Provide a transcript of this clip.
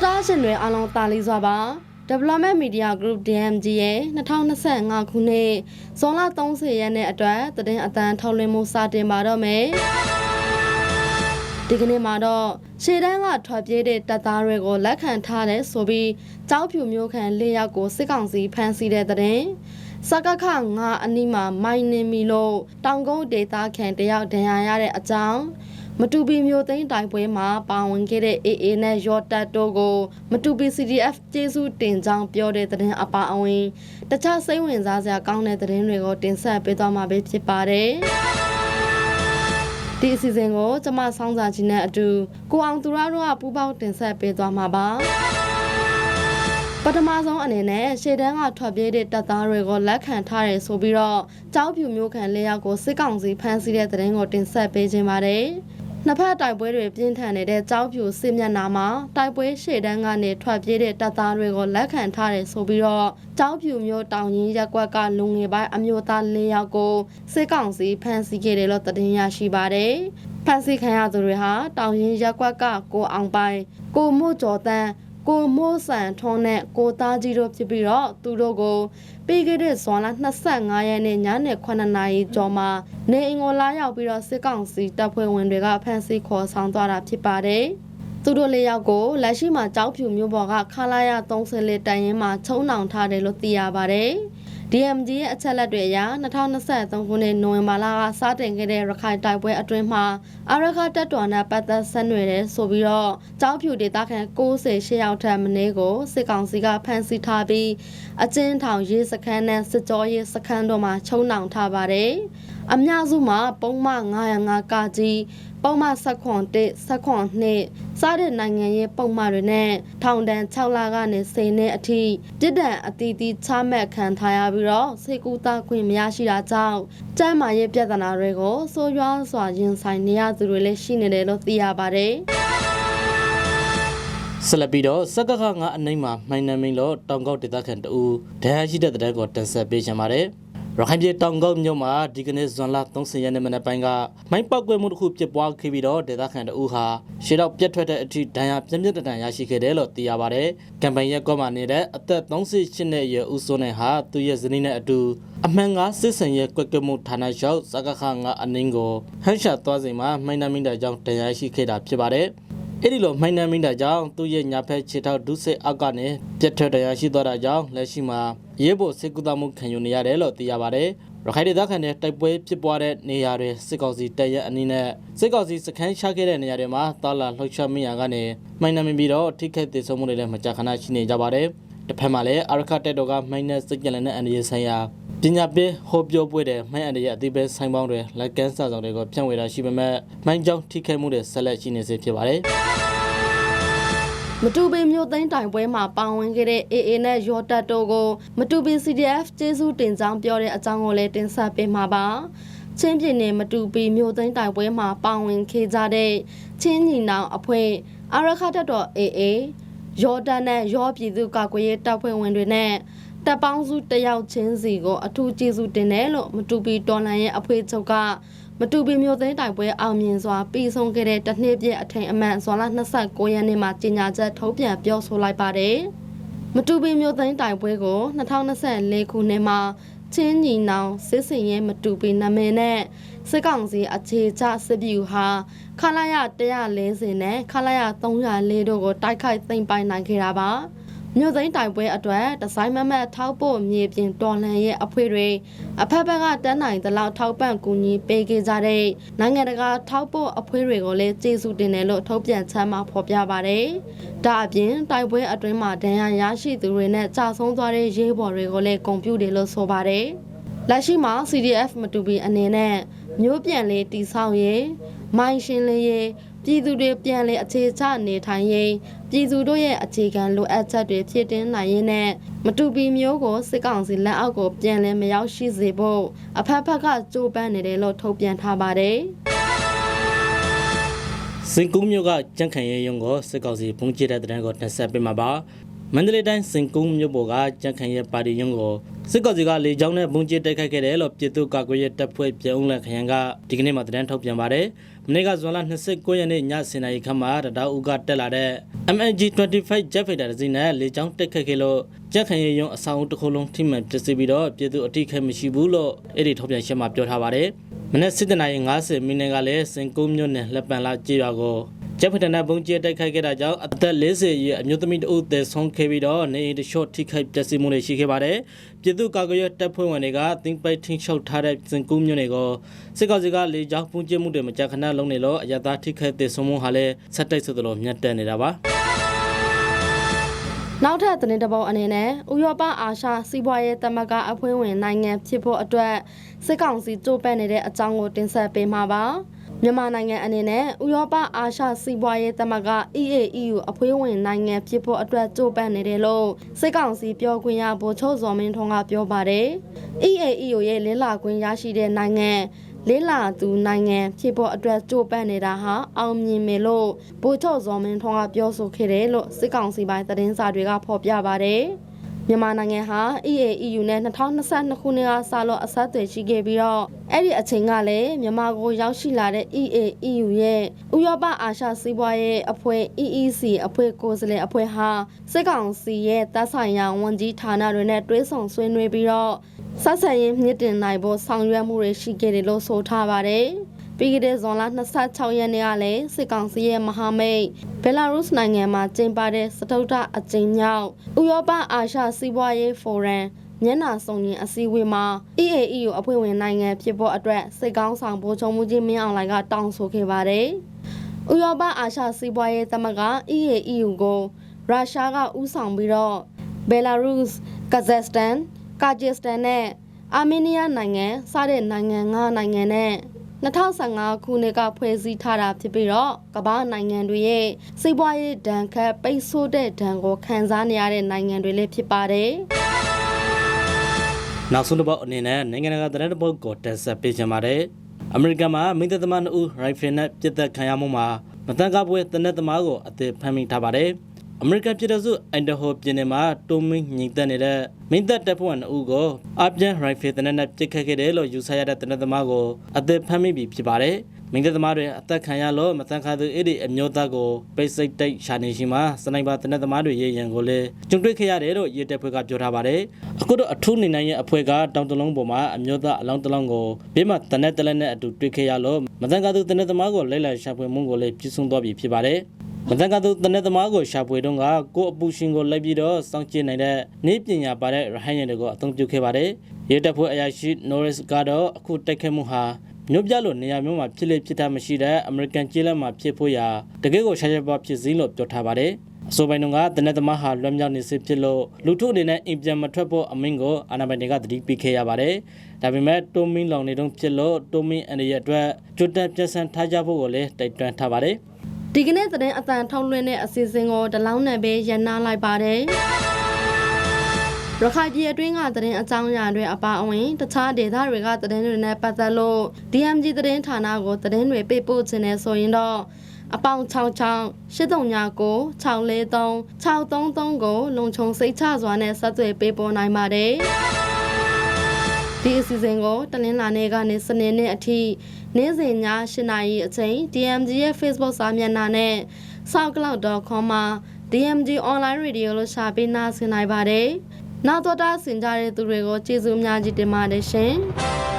ရှင်တွေအားလုံးတာလီစွာပါ Development Media Group DMG ရဲ့2025ခုနှစ်ဇွန်လ30ရက်နေ့အတွက်သတင်းအတန်းထုတ်လွှင့်မှုစတင်ပါတော့မယ်ဒီကနေ့မှာတော့ရှေ့တန်းကထွက်ပြေးတဲ့တပ်သားတွေကိုလက်ခံထားတဲ့ဆိုပြီးကြောက်ဖြူမျိုးခံ၄ယောက်ကိုစစ်ကောင်စီဖမ်းဆီးတဲ့တဲ့စကခငါအနီးမှာမိုင်းနေမီလို့တောင်ကုန်းဒေသခံတယောက်ဒဏ်ရာရတဲ့အကြောင်း မတူပီမျိုးသိန်းတိုင်ပွဲမှာပါဝင်ခဲ့တဲ့ AA နဲ့ရော့တက်တို့ကို မတူပီ CDF ကျေးဇူးတင်ကြောင်းပြောတဲ့သတင်းအပါအဝင်တခြားစိတ်ဝင်စားစရာကောင်းတဲ့သတင်းတွေကိုတင်ဆက်ပေးသွားမှာပဲဖြစ်ပါတယ်ဒီအစီအစဉ်ကိုကျမဆောင်းစာချင်းနဲ့အတူကိုအောင်သူရတို့ကပူးပေါင်းတင်ဆက်ပေးသွားမှာပါပထမဆုံးအနေနဲ့ရှေ့တန်းကထွက်ပြေးတဲ့တပ်သားတွေကိုလက်ခံထားတယ်ဆိုပြီးတော့ကြောက်ဖြူမျိုးခံလေးယောက်ကိုစစ်ကောင်စီဖမ်းဆီးတဲ့တဲ့ရင်ကိုတင်ဆက်ပေးခြင်းပါတယ်။ နှစ်ဖက်တိုက်ပွဲတွေပြင်းထန်နေတဲ့ကြောက်ဖြူစစ်မျက်နှာမှာတိုက်ပွဲရှေ့တန်းကနေထွက်ပြေးတဲ့တပ်သားတွေကိုလက်ခံထားတယ်ဆိုပြီးတော့ကြောက်ဖြူမျိုးတောင်ရင်ရက်ကွက်ကလူငယ်ပိုင်းအမျိုးသား၄ယောက်ကိုစစ်ကောင်စီဖမ်းဆီးခဲ့တယ်လို့သတင်းရရှိပါတယ်။ဖမ်းဆီးခံရသူတွေဟာတောင်ရင်ရက်ကွက်ကကိုအောင်ပိုင်ကိုမို့ကျော်တန်း ကိုမိုးဆန်ထွန်းနဲ့ကိုသားကြီးတို့ဖြစ်ပြီးတော့သူတို့ကိုပြီးခဲ့တဲ့ဇွန်လ25ရက်နေ့ညနေ9နာရီကျော်မှာနေအင်ကိုလာရောက်ပြီးတော့စစ်ကောင်စီတပ်ဖွဲ့ဝင်တွေကဖမ်းဆီးခေါ်ဆောင်သွားတာဖြစ်ပါတယ်။သူတို့လေးယောက်ကိုလက်ရှိမှာကြောက်ဖြူမျိုးပေါ်ကခလာရ34တိုင်ရင်မှာချုံနှောင်ထားတယ်လို့သိရပါတယ်။ DMG ရဲ့အချက်လက်တွေအရ2023ခုနှစ်နိုဝင်ဘာလကစတင်ခဲ့တဲ့ရခိုင်တိုက်ပွဲအတွင်းမှာအရခတပ်တော်နဲ့ပတ်သက်ဆက်နွယ်တဲ့ဆိုပြီးတော့ကြောက်ဖြူဒေသခံ68ယောက်ထက်မနည်းကိုစစ်ကောင်စီကဖမ်းဆီးထားပြီးအကျဉ်းထောင်ရေးစခန်းနဲ့စစ်ကြောရေးစခန်းတို့မှာချုံနှောင်ထားပါတယ်။အများစုမှာပုံမှန်905ကကြီးပုံမှန်ဆက်ခွန်1ဆက်ခွန်2စတဲ့နိုင်ငံရေးပုံမှန်တွေနဲ့ထောင်ဒဏ်6လကနေ10နှစ်အထိပြစ်ဒဏ်အသီးသီးချမှတ်ခံထားရပြီးတော့စေကူတာခွင့်မရရှိတာကြောင့်ကျန်းမာရေးပြဿနာတွေကိုဆိုးရွားစွာရင်ဆိုင်နေရသူတွေလည်းရှိနေတယ်လို့သိရပါတယ်။ဆက်လက်ပြီးတော့စက္ကခငါအနှိမ့်မှာမှိုင်းနှမင်းလို့တောင်ကောက်ဒေသခံတအူဒဏ်ရာရှိတဲ့တဲ့ကိုတင်ဆက်ပေးချင်ပါတယ် ရခိုင်ပြည်တောင်ကောက်မြို့မှာဒီကနေ့ဇွန်လ30ရက်နေ့မနက်ပိုင်းကမိုင်းပောက်ကွဲမှုတစ်ခုဖြစ်ပွားခဲ့ပြီးတော့ဒေသခံတအူဟာရှေ့တော့ပြတ်ထွက်တဲ့အထိဒဏ်ရာပြင်းပြင်းထန်ထန်ရရှိခဲ့တယ်လို့သိရပါတယ်။ကမ်ပိန်းရက်ကောမှာနေတဲ့အသက်38နှစ်အရွယ်ဦးစိုးနိုင်ဟာသူ့ရဲ့ဇနီးနဲ့အတူအမှန်ကစစ်စင်ရဲ့ကွက်ကမှုဌာနရောက်စက္ကခငါအနှင်းကိုဟန်ရှာသွားစဉ်မှာမှိုင်းနှမင်းတဲ့ကြောင့်ဒဏ်ရာရှိခဲ့တာဖြစ်ပါတယ်။ အဲ့ဒီလိုမှိုင်းနှမ်းမိတာကြောင့်သူ့ရဲ့ညာဖက်ခြေထောက်ဒုစိတ်အောက်ကနေပြတ်ထွက်တရားရှိသွားတာကြောင့်လက်ရှိမှာရဲဘော်စစ်ကူတမှုခံယူနေရတယ်လို့သိရပါတယ်။ရခိုင်ဒေသခံတွေတိုက်ပွဲဖြစ်ပွားတဲ့နေရာတွေစစ်ကောင်စီတပ်ရဲ့အနည်းနဲ့စစ်ကောင်စီစခန်းချခဲ့တဲ့နေရာတွေမှာတာလာလှုပ်ရှားမိရာကနေမှိုင်းနှမ်းမိပြီးတော့ထိခိုက်ဒေဆုံးမှုတွေလည်းမကြာခဏရှိနေကြပါတယ်။တစ်ဖက်မှာလည်းအာရခတက်တော်ကမှိုင်းနဲ့စစ်ကြလတဲ့အန်ဒီရဆိုင်ရာ ပညာပေးဟောပြောပွဲတဲ့မိုင်းအန်ဒီရအသေးပဲဆိုင်ပေါင်းတွေလက်ကန်းစာဆောင်တွေကိုဖြန့်ဝေတာရှိပေမဲ့မိုင်းကြောင့်ထိခိုက်မှုတွေဆက်လက်ရှိနေစေဖြစ်ပါတယ်။မတူပင်မြို့သိမ်းတိုင်ပွဲမှာပါဝင်ခဲ့တဲ့ AA နဲ့ရော့တက်တို့ကိုမတူပင် CDF ကျေးဇူးတင်ကြောင်းပြောတဲ့အကြောင်းကိုလည်းတင်ဆက်ပေးမှာပါ။ချင်းပြည်နယ်မတူပီမြို့သိမ်းတိုင်ပွဲမှာပါဝင်ခဲ့ကြတဲ့ချင်းညီနောင်အဖွဲ့အာရခတ်တော် AA ရော့တက်နဲ့ရော့ပြည်သူကာကွယ်ရေးတပ်ဖွဲ့ဝင်တွေနဲ့ တပ်ပေါင်းစုတယောက်ချင်းစီကိုအထူးကျေးဇူးတင်တယ်လို့မတူပီတော်လန်ရဲ့အဖွဲ့ချုပ်ကမတူပီမျိုးသိန်းတိုင်ပွဲအောင်မြင်စွာပြီးဆုံးခဲ့တဲ့တစ်နှစ်ပြည့်အထိန်အမှန်ဇွန်လ29ရက်နေ့မှာကြေညာချက်ထုတ်ပြန်ပြောဆိုလိုက်ပါတယ်။မတူပီမျိုးသိန်းတိုင်ပွဲကို2024ခုနှစ်မှာချင်းညီနောင်စစ်စင်ရဲ့မတူပီနာမည်နဲ့စစ်ကောင်စီအခြေချစစ်ဗျူဟာခလာရ140နဲ့ခလာရ304တို့ကိုတိုက်ခိုက်သိမ်းပိုင်နိုင်ခဲ့တာပါ။ မြို့သိမ်းတိုင်ပွဲအတွက်ဒီဇိုင်းမမတ်ထောက်ပို့မြေပြင်တော်လှန်ရဲ့အဖွဲ့တွေအဖက်ဖက်ကတန်းနိုင်သလောက်ထောက်ပံ့ကူညီပေးခဲ့ကြတဲ့နိုင်ငံတကာထောက်ပို့အဖွဲ့တွေကိုလည်းကျေးဇူးတင်တယ်လို့ထုတ်ပြန်ချမ်းမှာဖော်ပြပါတယ်။ဒါအပြင်တိုင်ပွဲအတွင်းမှာဒဏ်ရာရရှိသူတွေနဲ့ကြာဆုံးသွားတဲ့ရေးဘော်တွေကိုလည်းဂုဏ်ပြုတယ်လို့ဆိုပါတယ်။လက်ရှိမှာ CDF မတူပီအနေနဲ့မျိုးပြန်လေးတိဆောက်ရေးမိုင်းရှင်းလေးရေး ပြည်သူတွေပြန်လည်အခြေချနေထိုင်ရေးပြည်သူတို့ရဲ့အခြေခံလိုအပ်ချက်တွေဖြည့်တင်းနိုင်ရေးနဲ့မတူပီမျိုးကိုစစ်ကောင်စီလက်အောက်ကိုပြန်လည်မရောက်ရှိစေဖို့အဖက်ဖက်ကကြိုးပမ်းနေတယ်လို့ထုတ်ပြန်ထားပါတယ်။စင်ကူးမြို့ကကြန့်ခိုင်ရဲရုံကိုစစ်ကောင်စီဖုံးကျတဲ့တဲ့တန်းကိုတင်ဆက်ပေးမှာပါမန္တလေးတိုင်းစင်ကူးမြို့ပေါ်ကကြန့်ခိုင်ရဲပါတီရုံကိုစစ်ကောင်စီကလေကြောင်းနဲ့ဘုံကျတိုက်ခိုက်ခဲ့တယ်လို့ပြည်သူ့ကာကွယ်ရေးတပ်ဖွဲ့ပြည်ဦးလန်ခရိုင်ကဒီကနေ့မှသတင်းထုတ်ပြန်ပါတယ် မနေ့ကဇွန်လ29ရက်နေ့ည7:00နာရီခန့်မှာတတောက်ဦးကတက်လာတဲ့ MNG 25 Jet Fighter တစ်စီးနဲ့လေကြောင်းတက်ခတ်ခဲ့လို့ကြက်ခရင်ရုံအဆောင်တစ်ခုလုံးထိမှန်ပျက်စီးပြီးတော့ပြည်သူအထိခိုက်မရှိဘူးလို့အဲ့ဒီထုတ်ပြန်ချက်မှာပြောထားပါတယ်။မနေ့7:50မိနစ်ကလည်းစင်ကုန်းမြို့နယ်လက်ပံလာကြေးရွာကို ဂျက်ဖတနာဘုံကျဲတိုက်ခိုက်ခဲ့တာကြောင့်အသက်40အရွယ်အမျိုးသမီးတဦးသေဆုံးခဲ့ပြီးတော့နေအိမ်တချို့ထိခိုက်ပျက်စီးမှုတွေရှိခဲ့ပါတယ်။ပြည်သူ့ကာကွယ်ရေးတပ်ဖွဲ့ဝင်တွေကတင်းပိုက်ထင်းချုပ်ထားတဲ့စင်ကူးမြို့နယ်ကိုစစ်ကောင်စီကလေကြောင်းပုံကျမှုတွေမကြာခဏလုပ်နေလို့အရသာထိခိုက်သေဆုံးမှုဟာလည်းဆက်တိုက်ဆိုသလိုမြတ်တက်နေတာပါ။နောက်ထပ်သတင်းတစ်ပုဒ်အနေနဲ့ဥရောပအာရှစီးပွားရေးသမဂ္ဂအဖွဲ့ဝင်နိုင်ငံဖြစ်ဖို့အတွက်စစ်ကောင်စီကြိုးပမ်းနေတဲ့အကြောင်းကိုတင်ဆက်ပေးမှာပါ မြန်မာနိုင်ငံအနေနဲ့ဥရောပအာရှစီးပွားရေးသမဂ္ဂ EAEU အဖွဲ့ဝင်နိုင်ငံဖြစ်ဖို့အတွက်ကြိုးပမ်းနေတယ်လို့စစ်ကောင်စီပြောခွင့်ရဗိုလ်ချုပ်ဇော်မင်းထွန်းကပြောပါတယ် EAEU ရဲ့လင်းလာခွင့်ရရှိတဲ့နိုင်ငံလေးလာသူနိုင်ငံဖြစ်ဖို့အတွက်ကြိုးပမ်းနေတာဟာအောင်မြင်မယ်လို့ဗိုလ်ချုပ်ဇော်မင်းထွန်းကပြောဆိုခဲ့တယ်လို့စစ်ကောင်စီပိုင်းသတင်းစာတွေကဖော်ပြပါတယ်။ မြန်မာနိုင်ငံဟာ EAEU နဲ့2022ခုနှစ်ကစလို့အဆက်အသွယ်ရှိခဲ့ပြီးတော့အဲ့ဒီအချိန်ကလည်းမြန်မာကိုရောက်ရှိလာတဲ့ EAEU ရဲ့ဥရောပအာရှစီးပွားရေးအဖွဲ့ EEC အဖွဲ့ကိုယ်စားလှယ်အဖွဲ့ဟာစစ်ကောင်စီရဲ့တပ်ဆိုင်ရာဝန်ကြီးဌာနတွေနဲ့တွဲဆောင်ဆွေးနွေးပြီးတော့ဆက်ဆံရေးမြင့်တင်နိုင်ဖို့ဆောင်ရွက်မှုတွေရှိခဲ့တယ်လို့ဆိုထားပါတယ်။ ပြီးခဲ့တဲ့ဇွန်လ26ရက်နေ့ကလည်းစစ်ကောင်စီရဲ့မဟာမိတ်ဘယ်လာရုစ်နိုင်ငံမှာကျင်းပတဲ့စတုတ္ထအကြိမ်မြောက်ဥရောပအာရှစီးပွားရေးဖိုရမ်မျက်နှာစုံရင်အစည်းအဝေးမှာ EAEU အဖွဲ့ဝင်နိုင်ငံဖြစ်ဖို့အတွက်စစ်ကောင်းဆောင်ဗိုလ်ချုပ်မှုကြီးမင်းအောင်လှိုင်ကတောင်းဆိုခဲ့ပါတယ်။ဥရောပအာရှစီးပွားရေးသမဂ္ဂ EAEU ကိုရုရှားကဦးဆောင်ပြီးတော့ဘယ်လာရုစ်၊ကာဇက်စတန်၊ကာဂျစ်စတန်နဲ့အာမေးနီးယားနိုင်ငံစတဲ့နိုင်ငံ၅နိုင်ငံနဲ့ 2015ခုနှစ်ကဖွဲ့စည်းထားတာဖြစ်ပြီးတော့ကမ္ဘာနိုင်ငံတွေရဲ့စိတ်ပွားရေးဒဏ်ခတ်ပိတ်ဆို့တဲ့ဒဏ်ကိုခံစားနေရတဲ့နိုင်ငံတွေလည်းဖြစ်ပါတယ်။နောက်ဆုံးတစ်ပုတ်အနေနဲ့နိုင်ငံတကာသတင်းတစ်ပုတ်ကိုတက်ဆက်ပေးချင်ပါတယ်။အမေရိကန်မှာမိသက်သမား2ဦးရိုင်ဖယ်နဲ့ပြစ်သက်ခံရမှုမှာမတန်ကားပွဲတနက်သမားကိုအသက်ဖမ်းမိထားပါတယ်။ အမေရိကန်ပြည်ထောင်စုအိုင်ဒဟိုပြည်နယ်မှာတိုမင်းညီတက်နေတဲ့မိသက်တပ်ဖွဲ့ဝင်2ဦးကိုအပြန်ရိုင်ဖယ်တနက်နဲ့ပြစ်ခတ်ခဲ့တယ်လို့ယူဆရတဲ့တနက်သမားကိုအသက်ဖမ်းမိပြီဖြစ်ပါတယ်။မိသက်သမားတွေအသက်ခံရလို့မတန်ခါသူအဲ့ဒီအမျိုးသားကိုပိတ်စိတ်တိတ်ရှာနေရှိမှာစနိုက်ပါတနက်သမားတွေရေရန်ကိုလည်းကျုံတွေ့ခဲ့ရတယ်လို့ရေတပ်ဖွဲ့ကပြောထားပါတယ်။အခုတော့အထူးနေနိုင်ရဲ့အဖွဲ့ကတောင်တလုံးပေါ်မှာအမျိုးသားအလောင်းတလုံးကိုဘေးမှာတနက်တလက်နဲ့အတူတွေ့ခဲ့ရလို့မတန်ခါသူတနက်သမားကိုလိုက်လံရှာဖွေမှုကိုလည်းပြည့်စုံသွားပြီဖြစ်ပါတယ်။ မတန်ကသူတနက်သမားကိုရှာဖွေတော့ကကိုအပူရှင်ကိုလိုက်ပြီးတော့စောင့်ကြည့်နိုင်တဲ့နေပညာပါတဲ့ရဟန်းရံတွေကိုအသုံးပြုခဲ့ပါတယ်။ရဲတပ်ဖွဲ့အရာရှိ Norris ကတော့အခုတိုက်ခိုက်မှုဟာမြို့ပြလိုနေရာမျိုးမှာဖြစ်လေဖြစ်တာမရှိတဲ့အမေရိကန်ကျေးလက်မှာဖြစ်ဖို့ရာတကယ်ကိုရှားရှားပါဖြစ်စည်းလို့ပြောထားပါတယ်။အဆိုပိုင်းကတနက်သမားဟာလွမ်းမြောက်နေစစ်ဖြစ်လို့လူထုအနေနဲ့အင်ပြန်မထွက်ဖို့အမင်းကိုအာဏာပိုင်တွေကတတိပေးခဲ့ရပါတယ်။ဒါပေမဲ့တိုမင်းလောင်နေတော့ဖြစ်လို့တိုမင်းအန်ရဲ့အတွက်ကြွတက်ပြတ်ဆန်းထားကြဖို့ကိုလည်းတိုက်တွန်းထားပါတယ်။ ဒီကနေ့သတင်းအတန်ထုတ်လွှင့်တဲ့အစီအစဉ်ကိုဒလောင်းနဲ့ပဲရန်နာလိုက်ပါတယ်။ရခိုင်ပြည်အတွင်းကသတင်းအကြောင်းအရာတွေအပါအဝင်တခြားဒေသတွေကသတင်းတွေနဲ့ပတ်သက်လို့ DMG သတင်းဌာနကိုသတင်းတွေပေးပို့ခြင်းနဲ့ဆိုရင်တော့အပေါင်း66 839 643 633ကိုလုံခြုံစိတ်ချစွာနဲ့ဆက်သွယ်ပေးပို့နိုင်ပါတယ်။ ဒီအစီအစဉ်ကိုတနင်္လာနေ့ကနေစနေနေ့အထိနေ့စဉ်ည8:00နာရီအချိန် DMG ရဲ့ Facebook စာမျက်နှာနဲ့ soundcloud.com မှာ DMG online radio လို့ရှာပေးနားဆင်နိုင်ပါတယ်။နောက်တော့တာဆင်ကြတဲ့သူတွေကိုကျေးဇူးအများကြီးတင်ပါတယ်ရှင်။